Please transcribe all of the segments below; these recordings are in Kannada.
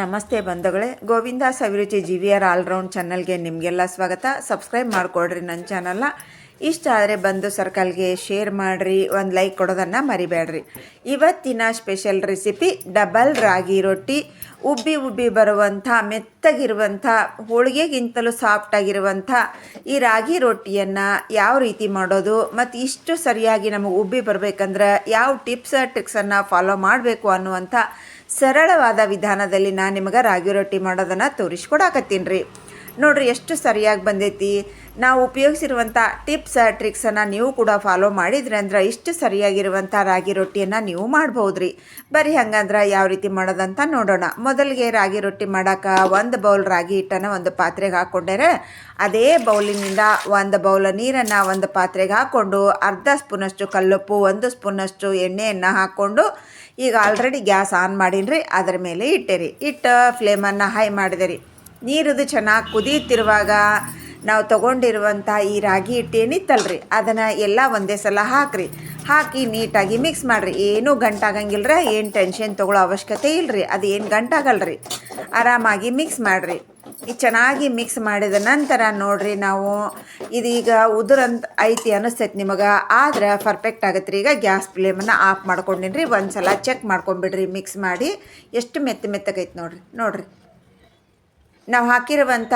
ನಮಸ್ತೆ ಬಂಧುಗಳೇ. Govinda Saviruchi G V R allround ಚಾನಲ್ಗೆ ನಿಮಗೆಲ್ಲ ಸ್ವಾಗತ. ಸಬ್ಸ್ಕ್ರೈಬ್ ಮಾಡಿಕೊಡ್ರಿ ನನ್ನ ಚಾನಲ್ನ. ಇಷ್ಟ ಆದರೆ ಬಂದು ಸರ್ಕಲ್ಗೆ ಶೇರ್ ಮಾಡಿರಿ, ಒಂದು ಲೈಕ್ ಕೊಡೋದನ್ನು ಮರಿಬೇಡ್ರಿ. ಇವತ್ತಿನ ಸ್ಪೆಷಲ್ ರೆಸಿಪಿ, ಡಬಲ್ ರಾಗಿ ರೊಟ್ಟಿ. ಉಬ್ಬಿ ಉಬ್ಬಿ ಬರುವಂಥ, ಮೆತ್ತಗಿರುವಂಥ, ಹೋಳಿಗೆಗಿಂತಲೂ ಸಾಫ್ಟಾಗಿರುವಂಥ ಈ ರಾಗಿ ರೊಟ್ಟಿಯನ್ನು ಯಾವ ರೀತಿ ಮಾಡೋದು, ಮತ್ತು ಇಷ್ಟು ಸರಿಯಾಗಿ ನಮಗೆ ಉಬ್ಬಿ ಬರಬೇಕಂದ್ರೆ ಯಾವ ಟಿಪ್ಸ್, ಟ್ರಿಕ್ಸನ್ನು ಫಾಲೋ ಮಾಡಬೇಕು ಅನ್ನುವಂಥ ಸರಳವಾದ ವಿಧಾನದಲ್ಲಿ ನಾನು ನಿಮಗೆ ರಾಗಿ ರೊಟ್ಟಿ ಮಾಡೋದನ್ನು ತೋರಿಸ್ಕೊಡಾಕತ್ತೀನಿ ರೀ. ನೋಡ್ರಿ ಎಷ್ಟು ಸರಿಯಾಗಿ ಬಂದೈತಿ. ನಾವು ಉಪಯೋಗಿಸಿರುವಂಥ ಟಿಪ್ಸ್ ಟ್ರಿಕ್ಸನ್ನು ನೀವು ಕೂಡ ಫಾಲೋ ಮಾಡಿದ್ರಿ ಅಂದ್ರೆ ಇಷ್ಟು ಸರಿಯಾಗಿರುವಂಥ ರಾಗಿ ರೊಟ್ಟಿಯನ್ನು ನೀವು ಮಾಡ್ಬೋದು ರೀ ಬರೀ ಹಂಗಂದ್ರೆ ಯಾವ ರೀತಿ ಮಾಡೋದಂತ ನೋಡೋಣ. ಮೊದಲಿಗೆ ರಾಗಿ ರೊಟ್ಟಿ ಮಾಡೋಕೆ ಒಂದು ಬೌಲ್ ರಾಗಿ ಹಿಟ್ಟನ್ನು ಒಂದು ಪಾತ್ರೆಗೆ ಹಾಕ್ಕೊಂಡರೆ ಅದೇ ಬೌಲಿನಿಂದ ಒಂದು ಬೌಲ್ ನೀರನ್ನು ಒಂದು ಪಾತ್ರೆಗೆ ಹಾಕ್ಕೊಂಡು ಅರ್ಧ ಸ್ಪೂನಷ್ಟು ಕಲ್ಲುಪ್ಪು, ಒಂದು ಸ್ಪೂನಷ್ಟು ಎಣ್ಣೆಯನ್ನು ಹಾಕ್ಕೊಂಡು ಈಗ ಆಲ್ರೆಡಿ ಗ್ಯಾಸ್ ಆನ್ ಮಾಡೀನಿ ಅದರ ಮೇಲೆ ಇಟ್ಟೆರಿ. ಇಟ್ಟು ಫ್ಲೇಮನ್ನು ಹೈ ಮಾಡಿದೆ ರೀ ನೀರದು ಚೆನ್ನಾಗಿ ಕುದೀತಿರುವಾಗ ನಾವು ತಗೊಂಡಿರುವಂಥ ಈ ರಾಗಿ ಹಿಟ್ಟು ಏನಿತ್ತಲ್ರಿ ಅದನ್ನು ಎಲ್ಲ ಒಂದೇ ಸಲ ಹಾಕ್ರಿ. ಹಾಕಿ ನೀಟಾಗಿ ಮಿಕ್ಸ್ ಮಾಡಿರಿ. ಏನೂ ಗಂಟಾಗಂಗಿಲ್ರ, ಏನು ಟೆನ್ಷನ್ ತೊಗೊಳ್ಳೋ ಅವಶ್ಯಕತೆ ಇಲ್ಲರಿ ಅದು ಏನು ಗಂಟಾಗಲ್ರಿ. ಆರಾಮಾಗಿ ಮಿಕ್ಸ್ ಮಾಡಿರಿ. ಈ ಚೆನ್ನಾಗಿ ಮಿಕ್ಸ್ ಮಾಡಿದ ನಂತರ ನೋಡ್ರಿ ನಾವು, ಇದೀಗ ಉದುರಂತ ಐತಿ ಅನ್ನಿಸ್ತೈತೆ ನಿಮಗೆ. ಆದ್ರೆ ಪರ್ಫೆಕ್ಟ್ ಆಗುತ್ತೆ ರೀ ಈಗ ಗ್ಯಾಸ್ ಫ್ಲೇಮನ್ನು ಆಫ್ ಮಾಡ್ಕೊಂಡಿನ್ರಿ. ಒಂದು ಸಲ ಚೆಕ್ ಮಾಡ್ಕೊಂಬಿಡ್ರಿ ಮಿಕ್ಸ್ ಮಾಡಿ. ಎಷ್ಟು ಮೆತ್ತ ಮೆತ್ತಗೈತೆ ನೋಡ್ರಿ. ನೋಡ್ರಿ. ನಾವು ಹಾಕಿರುವಂಥ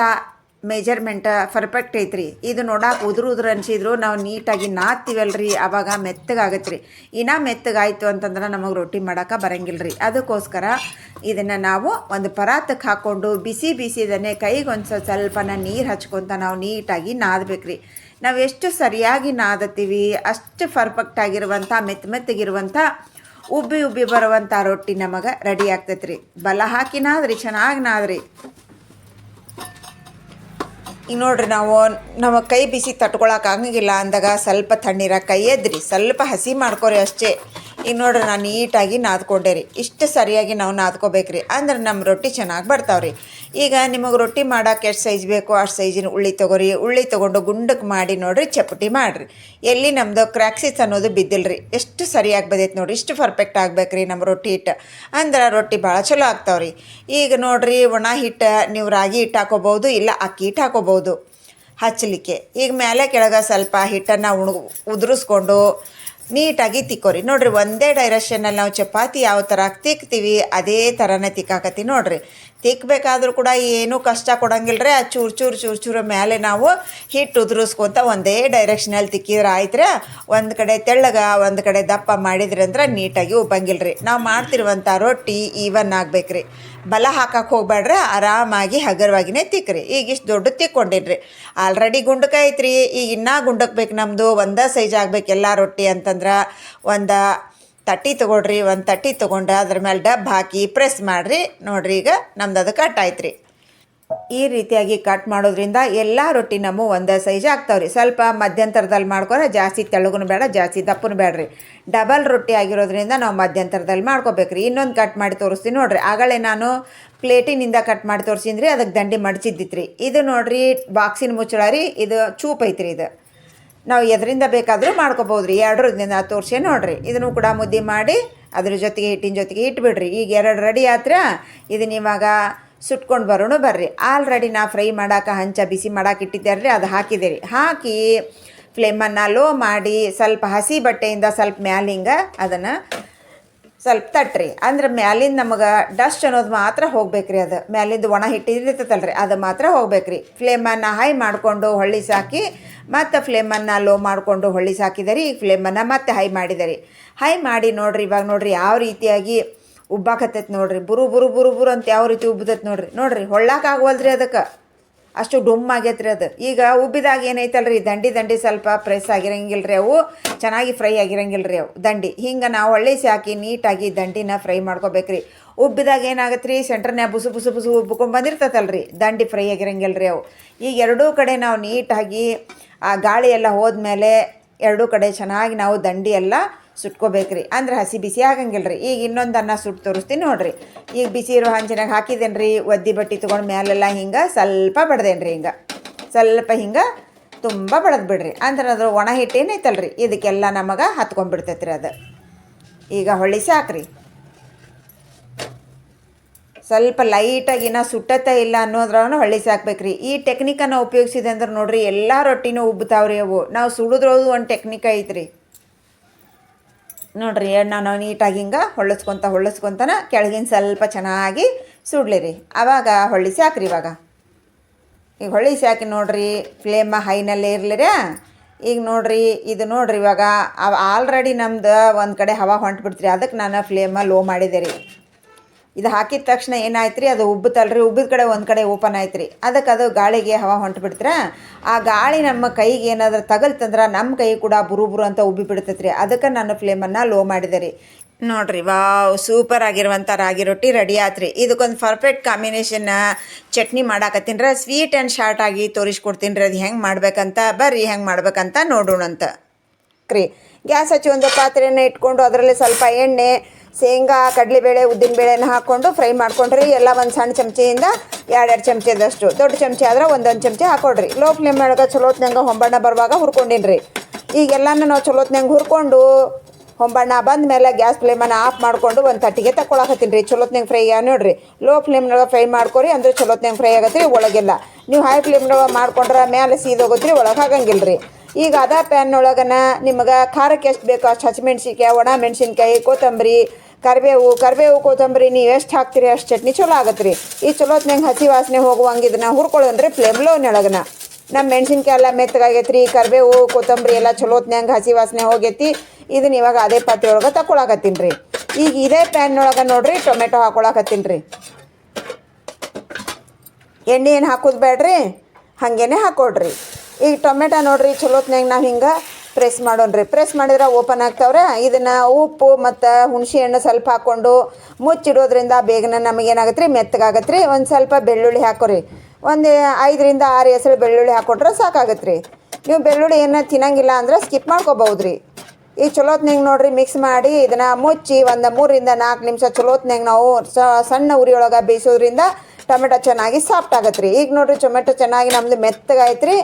ಮೆಜರ್ಮೆಂಟ್ ಪರ್ಫೆಕ್ಟ್ ಐತ್ರಿ. ಇದು ನೋಡಕ್ಕೆ ಉದುರು ಉದುರು ಅನ್ಸಿದ್ರು, ನಾವು ನೀಟಾಗಿ ನಾದ್ತೀವಲ್ರಿ ಆವಾಗ ಮೆತ್ತಗಾಗತ್ತೆ ರೀ ಇನ್ನೂ ಮೆತ್ತಗಾಯಿತು ಅಂತಂದ್ರೆ ನಮಗೆ ರೊಟ್ಟಿ ಮಾಡೋಕೆ ಬರಂಗಿಲ್ಲ ರೀ ಅದಕ್ಕೋಸ್ಕರ ಇದನ್ನು ನಾವು ಒಂದು ಪರಾತಕ್ಕೆ ಹಾಕ್ಕೊಂಡು ಬಿಸಿ ಬಿಸಿದನ್ನೇ ಕೈಗೆ ಒಂದು ಸ್ವಲ್ಪನ ನೀರು ಹಚ್ಕೊತ ನಾವು ನೀಟಾಗಿ ನಾದಬೇಕ್ರಿ. ನಾವು ಎಷ್ಟು ಸರಿಯಾಗಿ ನಾದತ್ತೀವಿ, ಅಷ್ಟು ಪರ್ಫೆಕ್ಟ್ ಆಗಿರುವಂಥ ಮೆತ್ತ ಮೆತ್ತಗಿರುವಂಥ ಉಬ್ಬಿ ಉಬ್ಬಿ ಬರುವಂಥ ರೊಟ್ಟಿ ನಮಗೆ ರೆಡಿ ಆಗ್ತೈತೆ ರೀ ಬಲ ಹಾಕಿ ನಾದ್ರಿ, ಚೆನ್ನಾಗಿ ನಾದ್ರಿ. ಈಗ ನೋಡ್ರಿ ನಾವು ನಮ್ಮ ಕೈ ಬಿಸಿ ತಟ್ಕೊಳಕ್ಕೆ ಆಗಂಗಿಲ್ಲ ಅಂದಾಗ ಸ್ವಲ್ಪ ತಣ್ಣೀರ ಕೈ ಎದ್ರಿ ಸ್ವಲ್ಪ ಹಸಿ ಮಾಡ್ಕೊರಿ ಅಷ್ಟೇ. ಈಗ ನೋಡ್ರಿ, ನಾನು ನೀಟಾಗಿ ನಾದ್ಕೊಂಡೆ ರೀ. ಇಷ್ಟು ಸರಿಯಾಗಿ ನಾವು ನಾದ್ಕೋಬೇಕ್ರಿ ಅಂದ್ರೆ ನಮ್ಮ ರೊಟ್ಟಿ ಚೆನ್ನಾಗಿ ಬರ್ತಾವ್ರಿ ಈಗ ನಿಮಗೆ ರೊಟ್ಟಿ ಮಾಡೋಕೆ ಎಷ್ಟು ಸೈಜ್ ಬೇಕು ಅಷ್ಟು ಸೈಜಿನ ಉಳ್ಳಿ ತೊಗೊರಿ. ಉಳ್ಳಿ ತೊಗೊಂಡು ಗುಂಡಕ್ಕೆ ಮಾಡಿ ನೋಡಿರಿ ಚಪಟಿ ಮಾಡಿರಿ. ಎಲ್ಲಿ ನಮ್ಮದು ಕ್ರ್ಯಾಕ್ಸಿಸ್ ಅನ್ನೋದು ಬಿದ್ದಿಲ್ರಿ ಎಷ್ಟು ಸರಿಯಾಗಿ ಬಂದೈತೆ ನೋಡಿ ಇಷ್ಟು ಪರ್ಫೆಕ್ಟ್ ರೀ ನಮ್ಮ ರೊಟ್ಟಿ ಹಿಟ್ಟು. ಅಂದ್ರೆ ರೊಟ್ಟಿ ಭಾಳ ಚಲೋ ಆಗ್ತಾವ್ರಿ ಈಗ ನೋಡಿರಿ, ಒಣ ಹಿಟ್ಟು ನೀವು ರಾಗಿ ಹಿಟ್ಟು ಹಾಕೋಬೋದು ಇಲ್ಲ ಅಕ್ಕಿ ಹಿಟ್ಟು ಹಾಕೋಬೋದು ಹಚ್ಚಲಿಕ್ಕೆ ಈಗ ಮೇಲೆ ಕೆಳಗೆ ಸ್ವಲ್ಪ ಹಿಟ್ಟನ್ನು ಉಣ್, ಉದುರಿಸ್ಕೊಂಡು ನೀಟಾಗಿ ತಿಕ್ಕೋರಿ. ನೋಡ್ರಿ ಒಂದೇ ಡೈರೆಕ್ಷನಲ್ಲಿ ನಾವು ಚಪಾತಿ ಯಾವ ಥರ ತಿಕ್ತೀವಿ ಅದೇ ಥರನೇ ತಿಕ್ಕಾಕತ್ತಿ ನೋಡ್ರಿ. ತಿಕ್ಕಬೇಕಾದ್ರೂ ಕೂಡ ಏನೂ ಕಷ್ಟ ಕೊಡಂಗಿಲ್ಲ ರೀ ಆ ಚೂರು ಚೂರು ಚೂರು ಚೂರು ಮೇಲೆ ನಾವು ಹಿಟ್ಟು ಉದುರಿಸ್ಕೊತ ಒಂದೇ ಡೈರೆಕ್ಷನಲ್ಲಿ ತಿಕ್ಕಿದ್ರೆ ಆಯ್ತು ಒಂದು ಕಡೆ ತೆಳ್ಳಗ, ಒಂದು ಕಡೆ ದಪ್ಪ ಮಾಡಿದ್ರಿ ಅಂದ್ರೆ ನೀಟಾಗಿ ಉಬ್ಬಂಗಿಲ್ಲ ರೀ ನಾವು ಮಾಡ್ತಿರುವಂಥ ರೊಟ್ಟಿ ಈವನ್ ಆಗ್ಬೇಕ್ರಿ. ಬಲ ಹಾಕಕ್ಕೆ ಹೋಗ್ಬೇಡ್ರಿ ಆರಾಮಾಗಿ ಹಗರವಾಗಿನೇ ತಿಕ್ಕ್ರಿ ಈಗ ಇಷ್ಟು ದೊಡ್ಡ ತಿಕ್ಕೊಂಡಿನ್ರಿ. ಆಲ್ರೆಡಿ ಗುಂಡಕ್ಕೆ ಐತ್ರಿ. ಈಗ ಇನ್ನೂ ಗುಂಡಕ್ಕೆ ಬೇಕು ನಮ್ಮದು ಒಂದೇ ಸೈಜ್ ಆಗ್ಬೇಕು ಎಲ್ಲ ರೊಟ್ಟಿ ಅಂತಂದ್ರೆ ಒಂದು ತಟ್ಟಿ ತೊಗೊಳ್ರಿ, ಒಂದು ತಟ್ಟಿ ತೊಗೊಂಡು ಅದ್ರ ಮೇಲೆ ಡಬ್ ಹಾಕಿ ಪ್ರೆಸ್ ಮಾಡಿರಿ. ನೋಡ್ರಿ ಈಗ ನಮ್ದು ಅದು ಕಟ್ ಆಯ್ತು ರೀ ಈ ರೀತಿಯಾಗಿ ಕಟ್ ಮಾಡೋದ್ರಿಂದ ಎಲ್ಲ ರೊಟ್ಟಿ ನಮ್ಮ ಒಂದೇ ಸೈಜ್ ಆಗ್ತಾವ್ರಿ. ಸ್ವಲ್ಪ ಮಧ್ಯಂತರದಲ್ಲಿ ಮಾಡ್ಕೊಂಡ್ರೆ ಜಾಸ್ತಿ ತೆಳಗೂ ಬೇಡ, ಜಾಸ್ತಿ ದಪ್ಪನೂ ಬೇಡ್ರಿ. ಡಬಲ್ ರೊಟ್ಟಿ ಆಗಿರೋದ್ರಿಂದ ನಾವು ಮಧ್ಯಂತರದಲ್ಲಿ ಮಾಡ್ಕೋಬೇಕ್ರಿ. ಇನ್ನೊಂದು ಕಟ್ ಮಾಡಿ ತೋರಿಸ್ತೀನಿ ನೋಡ್ರಿ. ಆಗಲೇ ನಾನು ಪ್ಲೇಟಿನಿಂದ ಕಟ್ ಮಾಡಿ ತೋರಿಸಿದ್ರಿ ಅದಕ್ಕೆ ದಂಡಿ ಮಡಚಿದ್ದಿತ್ತು ರೀ ಇದು ನೋಡ್ರಿ, ಬಾಕ್ಸಿನ ಮುಚ್ಚಳ ರೀ ಇದು ಚೂಪ್ ಐತ್ರಿ ಇದು. ನಾವು ಎದರಿಂದ ಬೇಕಾದರೂ ಮಾಡ್ಕೋಬೋದು ರೀ ಎರಡರಿಂದ ತೋರಿಸಿ ನೋಡ್ರಿ. ಇದನ್ನು ಕೂಡ ಮುದ್ದೆ ಮಾಡಿ ಅದ್ರ ಜೊತೆಗೆ ಹಿಟ್ಟಿನ ಜೊತೆಗೆ ಇಟ್ಬಿಡ್ರಿ. ಈಗ ಎರಡು ರೆಡಿ ಆತ್ರ ಇದನ್ನ ಇವಾಗ ಸುಟ್ಕೊಂಡು ಬರೋಣ ಬರ್ರಿ. ಆಲ್ರೆಡಿ ನಾ ಫ್ರೈ ಮಾಡಾಕ ಹಂಚ ಬಿಸಿ ಮಾಡೋಕೆ ಇಟ್ಟಿದ್ದೆ ರೀ ಅದು ಹಾಕಿದೆ ರೀ ಹಾಕಿ ಫ್ಲೇಮನ್ನು ಲೋ ಮಾಡಿ ಸ್ವಲ್ಪ ಹಸಿ ಬಟ್ಟೆಯಿಂದ ಸ್ವಲ್ಪ ಮ್ಯಾಲಿಂಗ ಅದನ್ನು ಸ್ವಲ್ಪ ತಟ್ರಿ. ಅಂದ್ರೆ ಮ್ಯಾಲಿಂದ ನಮಗೆ ಡಸ್ಟ್ ಅನ್ನೋದು ಮಾತ್ರ ಹೋಗ್ಬೇಕ್ರಿ ಅದು. ಮ್ಯಾಲಿಂದ ಒಣ ಹಿಟ್ಟು ರೀ ಅದು ಮಾತ್ರ ಹೋಗ್ಬೇಕ್ರಿ. ಫ್ಲೇಮನ್ನು ಹೈ ಮಾಡಿಕೊಂಡು ಹೊಳ್ಳಿ ಸಾಕಿ, ಮತ್ತು ಫ್ಲೇಮನ್ನು ಲೋ ಮಾಡಿಕೊಂಡು ಹೊಳ್ಳಿ ಸಾಕಿದರಿ ಈಗ ಫ್ಲೇಮನ್ನು ಮತ್ತೆ ಹೈ ಮಾಡಿದರಿ. ಹೈ ಮಾಡಿ ನೋಡ್ರಿ, ಇವಾಗ ನೋಡ್ರಿ ಯಾವ ರೀತಿಯಾಗಿ ಉಬ್ಬಾಕತ್ತೈತೆ ನೋಡ್ರಿ. ಬುರು ಬುರು ಬುರು ಬುರು ಅಂತ ಯಾವ ರೀತಿ ಉಬ್ಬತೈತೆ ನೋಡ್ರಿ. ನೋಡ್ರಿ ಹೊಳ್ಳಾಕಾಗವಲ್ರಿ ಅದಕ್ಕೆ. ಅಷ್ಟು ಡುಮ್ ಆಗೈತ್ರಿ ಅದು. ಈಗ ಉಬ್ಬಿದಾಗ ಏನೈತಲ್ರಿ, ದಂಡಿ ದಂಡಿ ಸ್ವಲ್ಪ ಪ್ರೆಸ್ ಆಗಿರಂಗಿಲ್ಲ ರೀ ಅವು, ಚೆನ್ನಾಗಿ ಫ್ರೈ ಆಗಿರಂಗಿಲ್ಲ ರೀ ಅವು, ದಂಡಿ. ಹಿಂಗೆ ನಾವು ಹೊಳ್ಳಿಸಿ ಹಾಕಿ ನೀಟಾಗಿ ದಂಡಿನ ಫ್ರೈ ಮಾಡ್ಕೋಬೇಕ್ರಿ. ಉಬ್ಬಿದಾಗ ಏನಾಗತ್ತೆ ರೀ ಸೆಂಟ್ರನ್ಯಾಗ ಬುಸು ಬುಸು ಬುಸು ರೀ ದಂಡಿ ಫ್ರೈ ಆಗಿರಂಗಿಲ್ಲ ರೀ ಅವು. ಈಗ ಎರಡೂ ಕಡೆ ನಾವು ನೀಟಾಗಿ ಆ ಗಾಳಿ ಎಲ್ಲ ಹೋದ್ಮೇಲೆ ಎರಡೂ ಕಡೆ ಚೆನ್ನಾಗಿ ನಾವು ದಂಡಿ ಎಲ್ಲ ಸುಟ್ಕೋಬೇಕ್ರಿ. ಅಂದ್ರೆ ಹಸಿ ಬಿಸಿ ಆಗಂಗಿಲ್ಲ ರೀ ಈಗ ಇನ್ನೊಂದು ಅನ್ನ ಸುಟ್ಟು ತೋರಿಸ್ತೀನಿ ನೋಡ್ರಿ. ಈಗ ಬಿಸಿ ಇರೋ ಹಂಚಿನಾಗ ಹಾಕಿದ್ದೇನೆ ರೀ ಒದ್ದಿ ಬಟ್ಟೆ ತೊಗೊಂಡು ಮೇಲೆಲ್ಲ ಹಿಂಗೆ ಸ್ವಲ್ಪ ಬಡ್ದೇನೆ ರೀ ಹಿಂಗೆ. ಸ್ವಲ್ಪ ಹಿಂಗೆ ತುಂಬ ಬಡದ್ ಬಿಡ್ರಿ. ಅಂದ್ರೆ ಅದ್ರ ಒಣ ಹಿಟ್ಟೇನೈತಲ್ರಿ ಇದಕ್ಕೆಲ್ಲ ನಮಗೆ ಹತ್ಕೊಂಡ್ಬಿಡ್ತೈತ್ರಿ ಅದು. ಈಗ ಹೊಳ್ಳಿ ಸಾಕ್ರಿ. ಸ್ವಲ್ಪ ಲೈಟಾಗಿನ ಸುಟ್ಟತ್ತ ಇಲ್ಲ ಅನ್ನೋದ್ರವನು ಹೊಳ್ಳಿ ಹಾಕ್ಬೇಕ್ರಿ ಈ ಟೆಕ್ನಿಕನ್ನು ಉಪಯೋಗಿಸಿದೆ ಅಂದ್ರೆ ನೋಡ್ರಿ, ಎಲ್ಲ ರೊಟ್ಟಿನೂ ಉಬ್ಬತಾವ್ರಿ ಅವು. ನಾವು ಸುಡಿದ್ರೋದು ಒಂದು ಟೆಕ್ನಿಕ್ ಐತ್ರಿ. ನೋಡ್ರಿ ನಾನು ನೀಟಾಗಿ ಹಿಂಗೆ ಹೊಳ್ಳಿಸ್ಕೊತ ಹೊಳ್ಳಿಸ್ಕೊತನ ಕೆಳಗಿನ ಸ್ವಲ್ಪ ಚೆನ್ನಾಗಿ ಸುಡ್ಲಿರಿ. ಆವಾಗ ಹೊಳ್ಳಿಸಿ ಹಾಕ್ರಿ ಇವಾಗ. ಈಗ ಹೊಳ್ಳಿ ಹಾಕಿ ನೋಡ್ರಿ ಫ್ಲೇಮ ಹೈನಲ್ಲೇ ರೀ ಈಗ ನೋಡ್ರಿ, ಇದು ನೋಡ್ರಿ ಇವಾಗ ಆಲ್ರೆಡಿ ನಮ್ದು ಒಂದು ಕಡೆ ಹವಾ ಹೊಂಟ್ಬಿಡ್ತ್ರಿ. ಅದಕ್ಕೆ ನಾನು ಫ್ಲೇಮ ಲೋ ಮಾಡಿದೆ ರೀ. ಇದು ಹಾಕಿದ ತಕ್ಷಣ ಏನಾಯ್ತು ರೀ ಅದು ಉಬ್ಬುತ್ತಲ್ರಿ? ಉಬ್ಬಿದ ಕಡೆ ಒಂದು ಕಡೆ ಓಪನ್ ಆಯ್ತು ರೀ ಅದಕ್ಕೆ ಅದು ಗಾಳಿಗೆ ಹವಾ ಹೊಂಟ್ಬಿಡ್ತೀರ? ಆ ಗಾಳಿ ನಮ್ಮ ಕೈಗೆ ಏನಾದರೂ ತಗಲ್ತಂದ್ರೆ ನಮ್ಮ ಕೈ ಕೂಡ ಬುರು ಬುರು ಅಂತ ಉಬ್ಬಿ ಬಿಡ್ತೈತೆ ರೀ ಅದಕ್ಕೆ ನಾನು ಫ್ಲೇಮನ್ನು ಲೋ ಮಾಡಿದೆ ರೀ. ನೋಡ್ರಿ, ವಾವ್ ಸೂಪರ್ ಆಗಿರುವಂಥ ರಾಗಿ ರೊಟ್ಟಿ ರೆಡಿ ಆತ್ರಿ. ಇದಕ್ಕೊಂದು ಪರ್ಫೆಕ್ಟ್ ಕಾಂಬಿನೇಷನ್ ಚಟ್ನಿ ಮಾಡಾಕತ್ತೀನಿ ರೀ. ಸ್ವೀಟ್ ಆ್ಯಂಡ್ ಶಾರ್ಟ್ ಆಗಿ ತೋರಿಸ್ಕೊಡ್ತೀನಿ ರೀ. ಅದು ಹೆಂಗೆ ಮಾಡ್ಬೇಕಂತ, ಬರ್ರಿ ಹೆಂಗೆ ಮಾಡ್ಬೇಕಂತ ನೋಡೋಣಂತ. ರೀ, ಗ್ಯಾಸ್ ಹಚ್ಚಿ ಒಂದು ಪಾತ್ರೆಯನ್ನು ಇಟ್ಕೊಂಡು ಅದರಲ್ಲಿ ಸ್ವಲ್ಪ ಎಣ್ಣೆ ಶೇಂಗಾ, ಕಡಲೆಬೇಳೆ ಉದ್ದಿನಬೇಳೆನ ಹಾಕ್ಕೊಂಡು ಫ್ರೈ ಮಾಡ್ಕೊಂಡ್ರಿ. ಎಲ್ಲ ಒಂದು ಸಣ್ಣ ಚಮಚೆಯಿಂದ ಎರಡೆರಡು ಚಮಚದಷ್ಟು. ದೊಡ್ಡ ಚಮಚೆ ಆದ್ರೆ ಒಂದೊಂದು ಚಮಚೆ ಹಾಕೊಡ್ರಿ. ಲೋ ಫ್ಲೇಮ್ ಒಳಗೆ ಚಲೋತ್ನಂಗೆ ಹೊಂಬಣ್ಣ ಬರುವಾಗ ಹುರ್ಕೊಂಡಿನ್ರಿ. ಈಗೆಲ್ಲನೂ ನಾವು ಚಲೋತ್ನಂಗೆ ಹುರ್ಕೊಂಡು ಹೊಂಬಣ್ಣ ಬಂದ ಮೇಲೆ ಗ್ಯಾಸ್ ಫ್ಲೇಮನ್ನು ಆಫ್ ಮಾಡಿಕೊಂಡು ಒಂದು ತಟ್ಟಿಗೆ ತಗೊಳಕತ್ತೀನಿ ರೀ ಚಲೋತ್ನಂಗೆ ಫ್ರೈ ನೋಡ್ರಿ. ಲೋ ಫ್ಲೇಮ್ನಾಗ ಫ್ರೈ ಮಾಡ್ಕೊರಿ ಅಂದ್ರೆ ಚಲೋತ್ನಂಗೆ ಫ್ರೈ ಆಗತ್ತೆ ರೀ ಒಳಗೆಲ್ಲ. ನೀವು ಹೈ ಫ್ಲೇಮ್ನಾಗ ಮಾಡ್ಕೊಂಡ್ರೆ ಮೇಲೆ ಸೀದೋಗುತ್ತೆ ರೀ ಒಳಗೆ ಆಗಂಗಿಲ್ಲ ರೀ ಈಗ ಅದ ಪ್ಯಾನ್ ಒಳಗನ ನಿಮಗೆ ಖಾರಕ್ಕೆ ಎಷ್ಟು ಬೇಕೋ ಅಷ್ಟು ಹಸಿಮೆಣ್ಸಿನ್ಕಾಯಿ, ಒಣ ಮೆಣಸಿನ್ಕಾಯಿ, ಕೊತ್ತಂಬರಿ ಕರಿಬೇವು ಕರಿಬೇವು ಕೊತ್ತಂಬರಿ, ನೀವು ಎಷ್ಟು ಹಾಕ್ತೀರಿ, ಅಷ್ಟು ಚಟ್ನಿ ಚಲೋ ಆಗತ್ತೆ ರೀ ಈ ಚಲೋತ್ನಂಗೆ ಹಸಿ ವಾಸನೆ ಹೋಗುವಂಗೆ ಇದನ್ನ ಹುರ್ಕೊಳ್ಳೋದ್ರಿ ಫ್ಲೇಮ್ ಲೋನೊಳಗನ ನಮ್ಮ ಮೆಣಸಿನ್ಕಾಯಿ ಎಲ್ಲ ಮೆತ್ತಗಾಗೈತೆ ರೀ ಕರಿಬೇವು ಕೊತ್ತಂಬರಿ ಎಲ್ಲ ಚಲೋತ್ನಂಗೆ ಹಸಿ ವಾಸನೆ ಹೋಗೈತಿ. ಇದನ್ನ ಇವಾಗ ಅದೇ ಪಾತ್ರೆ ಒಳಗೆ ತಗೊಳಕತ್ತೀನಿ ರೀ ಈಗ ಇದೇ ಪ್ಯಾನ್ ಒಳಗೆ ನೋಡ್ರಿ, ಟೊಮೆಟೊ ಹಾಕೊಳಕತ್ತೀನಿ ರೀ ಎಣ್ಣೆ ಏನು ಹಾಕೋದು ಬೇಡ್ರಿ ಹಾಗೇನೆ ಹಾಕೊಡ್ರಿ ಈಗ ಟೊಮೆಟೊ ನೋಡ್ರಿ ಚಲೋತ್ನಾಗ ನಾವು ಹಿಂಗೆ ಪ್ರೆಸ್ ಮಾಡೋಣ್ರಿ. ಪ್ರೆಸ್ ಮಾಡಿದ್ರೆ ಓಪನ್ ಆಗ್ತಾವ್ರೆ. ಇದನ್ನು ಉಪ್ಪು ಮತ್ತು ಹುಣಸೆ ಹಣ್ಣು ಸ್ವಲ್ಪ ಹಾಕ್ಕೊಂಡು ಮುಚ್ಚಿಡೋದ್ರಿಂದ ಬೇಗನೆ ನಮಗೇನಾಗತ್ತೆ ರೀ ಮೆತ್ತಗಾಗತ್ತೆ ರೀ ಒಂದು ಸ್ವಲ್ಪ ಬೆಳ್ಳುಳ್ಳಿ ಹಾಕೋರಿ. ಒಂದು ಐದರಿಂದ ಆರು ಹೆಸರು ಬೆಳ್ಳುಳ್ಳಿ ಹಾಕ್ಕೊಟ್ರೆ ಸಾಕಾಗತ್ತೆ ರೀ ನೀವು ಬೆಳ್ಳುಳ್ಳಿ ಏನೋ ತಿನ್ನಂಗಿಲ್ಲ ಅಂದ್ರೆ ಸ್ಕಿಪ್ ಮಾಡ್ಕೋಬೋದು ರೀ ಈ ಚಲೋತ್ನಾಗ ನೋಡ್ರಿ ಮಿಕ್ಸ್ ಮಾಡಿ ಇದನ್ನು ಮುಚ್ಚಿ ಒಂದು ಮೂರರಿಂದ ನಾಲ್ಕು ನಿಮಿಷ ಚಲೋತ್ನಾಗ ನಾವು ಸಣ್ಣ ಉರಿಯೊಳಗೆ ಬೇಯಿಸೋದ್ರಿಂದ ಟೊಮೆಟೊ ಚೆನ್ನಾಗಿ ಸಾಫ್ಟ್ ಆಗತ್ತೆ ರೀ ಈಗ ನೋಡ್ರಿ ಟೊಮೆಟೊ ಚೆನ್ನಾಗಿ ನಮ್ದು ಮೆತ್ತಗಾಯ್ತು ರೀ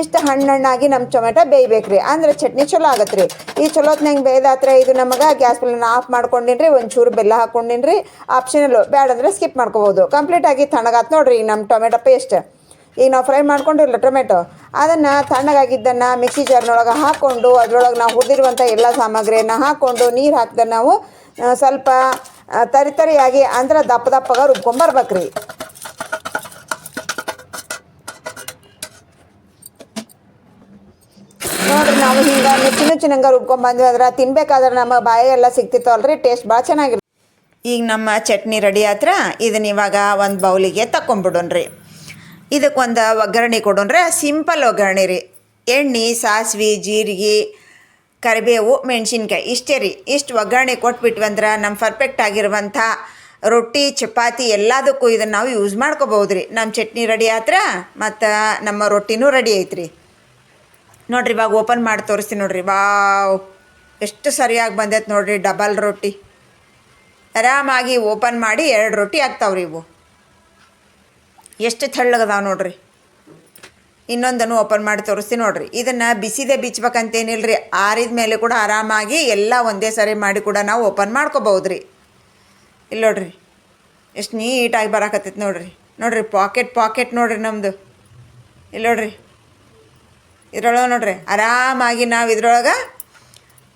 ಇಷ್ಟು ಹಣ್ಣಣ್ಣಾಗಿ ನಮ್ಮ ಟೊಮೆಟೊ ಬೇಯ್ಬೇಕು ರೀ ಅಂದ್ರೆ ಚಟ್ನಿ ಚಲೋ ಆಗತ್ತೆ ರೀ ಈ ಚಲೋತ್ನಂಗೆ ಬೇಯ್ದಾತ್ರ? ಇದು ನಮಗೆ ಗ್ಯಾಸ್ ಬಿಲ್ಲನ್ನು ಆಫ್ ಮಾಡ್ಕೊಂಡಿನಿ ರೀ ಒಂಚೂರು ಬೆಲ್ಲ ಹಾಕ್ಕೊಂಡಿನಿ ರೀ ಆಪ್ಷನಲ್ಲು ಬೇಡಂದ್ರೆ ಸ್ಕಿಪ್ ಮಾಡ್ಕೋಬೋದು. ಕಂಪ್ಲೀಟಾಗಿ ತಣ್ಣಗಾತ್ ನೋಡ್ರಿ ಈಗ ನಮ್ಮ ಟೊಮೆಟೊ ಪೇಸ್ಟ್ ಈಗ ನಾವು ಫ್ರೈ ಮಾಡ್ಕೊಂಡಿರಲ್ಲ ಟೊಮೆಟೊ. ಅದನ್ನು ತಣ್ಣಗಾಗಿದ್ದನ್ನು ಮಿಕ್ಸಿ ಜಾರ್ನೊಳಗೆ ಹಾಕ್ಕೊಂಡು ಅದರೊಳಗೆ ನಾವು ಹುರಿದಿರುವಂಥ ಎಲ್ಲ ಸಾಮಗ್ರಿಯನ್ನು ಹಾಕ್ಕೊಂಡು ನೀರು ಹಾಕ್ದೆ ನಾವು ಸ್ವಲ್ಪ ತರಿತರಿಯಾಗಿ ಅಂದ್ರೆ ದಪ್ಪ ದಪ್ಪಗ ರುಬ್ಕೊಂಬರ್ಬೇಕು ರೀ ನೋಡ್ರಿ ನಾವು ಹಿಂಗೆ ರುಬ್ಕೊಂಡ್ಬಂದ್ವಿ ಅಂದ್ರೆ ತಿನ್ಬೇಕಾದ್ರೆ ನಮ್ಮ ಬಾಯೆಲ್ಲ ಸಿಗ್ತಿತ್ತು ಅಲ್ರಿ. ಟೇಸ್ಟ್ ಭಾಳ ಚೆನ್ನಾಗಿರುತ್ತೆ ಈಗ ನಮ್ಮ ಚಟ್ನಿ ರೆಡಿ ಆತ್ರ ಇದನ್ನ ಇವಾಗ ಒಂದು ಬೌಲಿಗೆ ತಕೊಂಬಿಡೋಣ್ರಿ ಇದಕ್ಕೆ ಒಂದು ಒಗ್ಗರಣೆ ಕೊಡೋಣ್ರಿ. ಸಿಂಪಲ್ ಒಗ್ಗರಣೆ ರೀ. ಎಣ್ಣೆ, ಸಾಸಿವೆ, ಜೀರಿಗೆ, ಕರಿಬೇವು, ಮೆಣಸಿನ್ಕಾಯಿ ಇಷ್ಟೇ ರೀ. ಇಷ್ಟು ಒಗ್ಗರಣೆ ಕೊಟ್ಬಿಟ್ವಿ ಅಂದ್ರೆ ನಮ್ಮ ಪರ್ಫೆಕ್ಟ್ ಆಗಿರುವಂಥ ರೊಟ್ಟಿ, ಚಪಾತಿ ಎಲ್ಲದಕ್ಕೂ ಇದನ್ನು ನಾವು ಯೂಸ್ ಮಾಡ್ಕೋಬೋದು ರೀ ನಮ್ಮ ಚಟ್ನಿ ರೆಡಿ ಆತ್ರ ಮತ್ತು ನಮ್ಮ ರೊಟ್ಟಿನೂ ರೆಡಿ ಐತ್ರಿ. ನೋಡ್ರಿ, ಇವಾಗ ಓಪನ್ ಮಾಡಿ ತೋರಿಸ್ತೀನಿ ನೋಡ್ರಿ. ವಾವ್, ಎಷ್ಟು ಸರಿಯಾಗಿ ಬಂದೈತೆ ನೋಡ್ರಿ ಡಬಲ್ ರೊಟ್ಟಿ ಆರಾಮಾಗಿ ಓಪನ್ ಮಾಡಿ ಎರಡು ರೊಟ್ಟಿ ಆಗ್ತಾವ್ರಿ ಇವು. ಎಷ್ಟು ತಳ್ಳಗದಾವ ನೋಡ್ರಿ. ಇನ್ನೊಂದನ್ನು ಓಪನ್ ಮಾಡಿ ತೋರಿಸ್ತೀನಿ ನೋಡ್ರಿ. ಇದನ್ನು ಬಿಸಿದೆ ಬಿಚ್ಬೇಕಂತೇನಿಲ್ಲ ರೀ ಆರಿದ ಮೇಲೆ ಕೂಡ ಆರಾಮಾಗಿ ಎಲ್ಲ ಒಂದೇ ಸರಿ ಮಾಡಿ ಕೂಡ ನಾವು ಓಪನ್ ಮಾಡ್ಕೋಬೋದು ರೀ ಇಲ್ಲಿ ನೋಡ್ರಿ, ಎಷ್ಟು ನೀಟಾಗಿ ಬರಾಕತ್ತೈತೆ ನೋಡ್ರಿ. ನೋಡ್ರಿ ಪಾಕೆಟ್ ಪಾಕೆಟ್ ನೋಡ್ರಿ ನಮ್ಮದು ಇಲ್ಲಿ ನೋಡ್ರಿ. ಇದ್ರೊಳಗೆ ನೋಡ್ರಿ, ಆರಾಮಾಗಿ ನಾವು ಇದ್ರೊಳಗೆ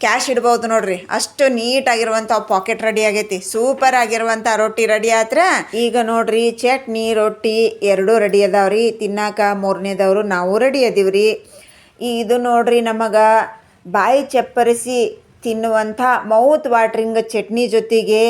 ಕ್ಯಾಶ್ ಇಡ್ಬೋದು ನೋಡ್ರಿ. ಅಷ್ಟು ನೀಟಾಗಿರುವಂಥ ಪಾಕೆಟ್ ರೆಡಿ ಆಗೈತಿ. ಸೂಪರ್ ಆಗಿರುವಂಥ ರೊಟ್ಟಿ ರೆಡಿ ಆತ್ರ ಈಗ ನೋಡ್ರಿ, ಚಟ್ನಿ, ರೊಟ್ಟಿ ಎರಡೂ ರೆಡಿ ಅದಾವ್ರಿ. ತಿನ್ನಾಕ ಮೂರನೇದವರು ನಾವು ರೆಡಿ ಅದೀವ್ರಿ. ಇದು ನೋಡ್ರಿ ನಮಗೆ ಬಾಯಿ ಚಪ್ಪರಿಸಿ ತಿನ್ನುವಂಥ ಮೌತ್ ವಾಟ್ರಿಂಗ್ ಚಟ್ನಿ ಜೊತೆಗೆ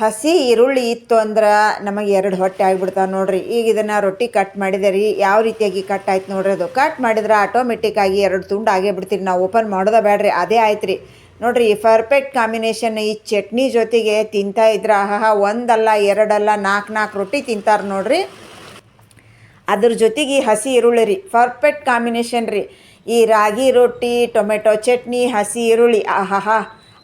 ಹಸಿ ಈರುಳ್ಳಿ ಇತ್ತು ಅಂದ್ರೆ ನಮಗೆ ಎರಡು ಹೊಟ್ಟೆ ಆಗಿಬಿಡ್ತಾವೆ ನೋಡ್ರಿ. ಈಗ ಇದನ್ನು ರೊಟ್ಟಿ ಕಟ್ ಮಾಡಿದೆ ರೀ. ಯಾವ ರೀತಿಯಾಗಿ ಕಟ್ ಆಯ್ತು ನೋಡ್ರಿ ಅದು. ಕಟ್ ಮಾಡಿದ್ರೆ ಆಟೋಮೆಟಿಕ್ ಆಗಿ ಎರಡು ತುಂಡು ಆಗೇ ಬಿಡ್ತೀರಿ. ನಾವು ಓಪನ್ ಮಾಡೋದ ಬೇಡ್ರಿ ಅದೇ ಆಯ್ತು ರೀ. ನೋಡ್ರಿ ಪರ್ಫೆಕ್ಟ್ ಕಾಂಬಿನೇಷನ್ ಈ ಚಟ್ನಿ ಜೊತೆಗೆ ತಿಂತಾ ಇದ್ರೆ ಆಹಾ ಒಂದಲ್ಲ, ಎರಡಲ್ಲ ನಾಲ್ಕು ನಾಲ್ಕು ರೊಟ್ಟಿ ತಿಂತಾರೆ ನೋಡ್ರಿ. ಅದ್ರ ಜೊತೆಗೆ ಹಸಿ ಈರುಳ್ಳಿ ರೀ. ಪರ್ಫೆಕ್ಟ್ ಕಾಂಬಿನೇಷನ್ ರೀ. ಈ ರಾಗಿ ರೊಟ್ಟಿ, ಟೊಮೆಟೊ ಚಟ್ನಿ, ಹಸಿ ಈರುಳ್ಳಿ, ಆಹಾಹಾ.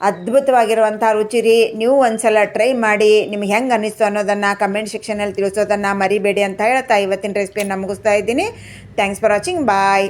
ಅದ್ಭುತವಾಗಿರುವಂಥ ರುಚಿ ರೀ. ನೀವು ಒಂದ್ಸಲ ಟ್ರೈ ಮಾಡಿ ನಿಮ್ಗೆ ಹೆಂಗೆ ಅನ್ನಿಸ್ತು ಅನ್ನೋದನ್ನು ಕಮೆಂಟ್ ಸೆಕ್ಷನಲ್ಲಿ ತಿಳಿಸೋದನ್ನು ಮರಿಬೇಡಿ ಅಂತ ಹೇಳ್ತಾ ಇವತ್ತಿನ ರೆಸಿಪಿಯನ್ನು ಮುಗಿಸ್ತಾ ಇದ್ದೀನಿ. Thanks for watching bye